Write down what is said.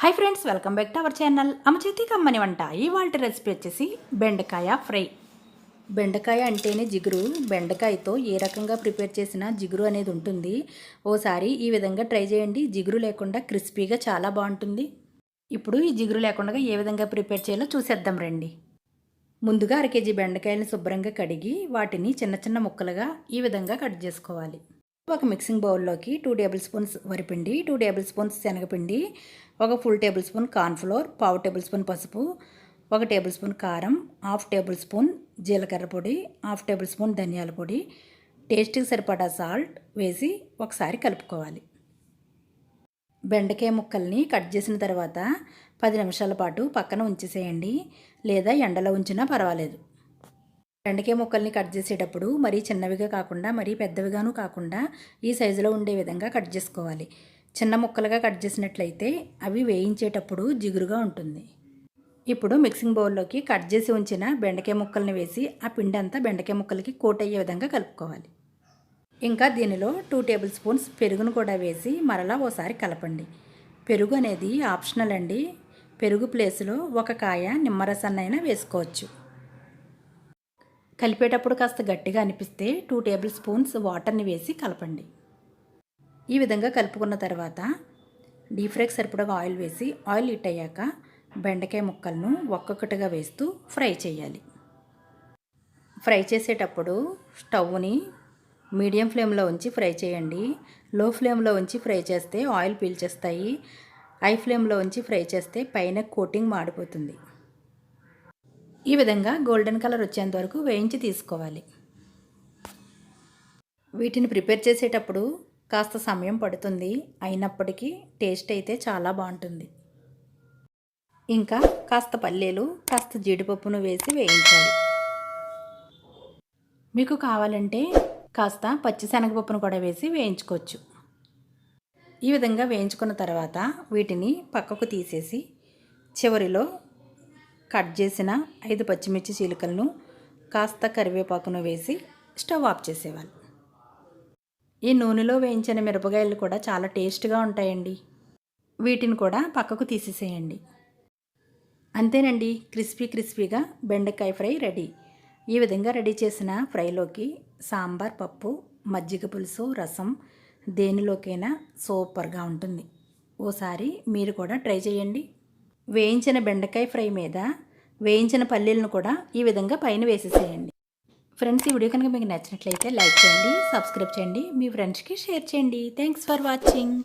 Hi friends welcome back to our channel అమచేతి కమ్మని వంట. ఇవాళ రెసిపీ వచ్చేసి బెండకాయ ఫ్రై. బెండకాయ అంటేనే జిగురు. బెండకాయతో ఏ రకంగా ప్రిపేర్ చేసినా జిగురు అనేది ఉంటుంది. ఓసారి ఈ విధంగా ట్రై చేయండి. జిగురు లేకుండా క్రిస్పీగా చాలా బాగుంటుంది. ఇప్పుడు ఈ జిగురు లేకుండా ఏ విధంగా ప్రిపేర్ చేయాలో చూసేద్దాం రండి. ముందుగా అర కేజీ బెండకాయలను శుభ్రంగా కడిగి వాటిని చిన్న చిన్న ముక్కలుగా ఈ విధంగా కట్ చేసుకోవాలి. ఒక మిక్సింగ్ బౌల్లోకి టూ టేబుల్ స్పూన్స్ వరిపిండి టూ టేబుల్ స్పూన్స్ శనగపిండి ఒక ఫుల్ టేబుల్ స్పూన్ కార్న్ఫ్లోర్ పావు టేబుల్ స్పూన్ పసుపు ఒక టేబుల్ స్పూన్ కారం హాఫ్ టేబుల్ స్పూన్ జీలకర్ర పొడి హాఫ్ టేబుల్ స్పూన్ ధనియాల పొడి. టేస్ట్కి సరిపడా సాల్ట్ వేసి ఒకసారి కలుపుకోవాలి. బెండకాయ ముక్కల్ని కట్ చేసిన తర్వాత పది నిమిషాల పాటు పక్కన ఉంచేసేయండి. లేదా ఎండలో ఉంచినా పర్వాలేదు. బెండకాయ ముక్కల్ని కట్ చేసేటప్పుడు మరీ చిన్నవిగా కాకుండా మరీ పెద్దవిగాను కాకుండా ఈ సైజులో ఉండే విధంగా కట్ చేసుకోవాలి. చిన్న ముక్కలుగా కట్ చేసినట్లయితే అవి వేయించేటప్పుడు జిగురుగా ఉంటుంది. ఇప్పుడు మిక్సింగ్ బౌల్లోకి కట్ చేసి ఉంచిన బెండకాయ ముక్కల్ని వేసి ఆ పిండి అంతా బెండకాయ ముక్కలకి కోట్ అయ్యే విధంగా కలుపుకోవాలి. ఇంకా దీనిలో టూ టేబుల్ స్పూన్స్ పెరుగును కూడా వేసి మరలా ఓసారి కలపండి. పెరుగు అనేది ఆప్షనల్ అండి. పెరుగు ప్లేస్లో ఒక కాయ నిమ్మరసాన్నైనా వేసుకోవచ్చు. కలిపేటప్పుడు కాస్త గట్టిగా అనిపిస్తే టూ టేబుల్ స్పూన్స్ వాటర్ని వేసి కలపండి. ఈ విధంగా కలుపుకున్న తర్వాత డీప్ ఫ్రైకి సరిపడగా ఆయిల్ వేసి ఆయిల్ హీట్ అయ్యాక బెండకాయ ముక్కలను ఒక్కొక్కటిగా వేస్తూ ఫ్రై చేయాలి. ఫ్రై చేసేటప్పుడు స్టవ్ని మీడియం ఫ్లేమ్లో ఉంచి ఫ్రై చేయండి. లో ఫ్లేమ్లో ఉంచి ఫ్రై చేస్తే ఆయిల్ పీల్చేస్తాయి. హై ఫ్లేమ్లో ఉంచి ఫ్రై చేస్తే పైన కోటింగ్ మాడిపోతుంది. ఈ విధంగా గోల్డెన్ కలర్ వచ్చేంత వరకు వేయించి తీసుకోవాలి. వీటిని ప్రిపేర్ చేసేటప్పుడు కాస్త సమయం పడుతుంది. అయినప్పటికీ టేస్ట్ అయితే చాలా బాగుంటుంది. ఇంకా కాస్త పల్లీలు కాస్త జీడిపప్పును వేసి వేయించాలి. మీకు కావాలంటే కాస్త పచ్చిశనగపప్పును కూడా వేసి వేయించుకోవచ్చు. ఈ విధంగా వేయించుకున్న తర్వాత వీటిని పక్కకు తీసేసి చివరిలో కట్ చేసిన ఐదు పచ్చిమిర్చి చీలికలను కాస్త కరివేపాకును వేసి స్టవ్ ఆఫ్ చేసేవాళ్ళు. ఈ నూనెలో వేయించిన మిరపకాయలు కూడా చాలా టేస్ట్గా ఉంటాయండి. వీటిని కూడా పక్కకు తీసేసేయండి. అంతేనండి క్రిస్పీ క్రిస్పీగా బెండకాయ ఫ్రై రెడీ. ఈ విధంగా రెడీ చేసిన ఫ్రైలోకి సాంబార్ పప్పు మజ్జిగ పులుసు రసం దేనిలోకైనా సూపర్గా ఉంటుంది. ఓసారి మీరు కూడా ట్రై చేయండి. వేయించిన బెండకాయ ఫ్రై మీద వేయించిన పల్లీలను కూడా ఈ విధంగా పైన వేసేసేయండి. ఫ్రెండ్స్ ఈ వీడియో కనుక మీకు నచ్చినట్లయితే లైక్ చేయండి సబ్స్క్రైబ్ చేయండి మీ ఫ్రెండ్స్కి షేర్ చేయండి. Thanks for watching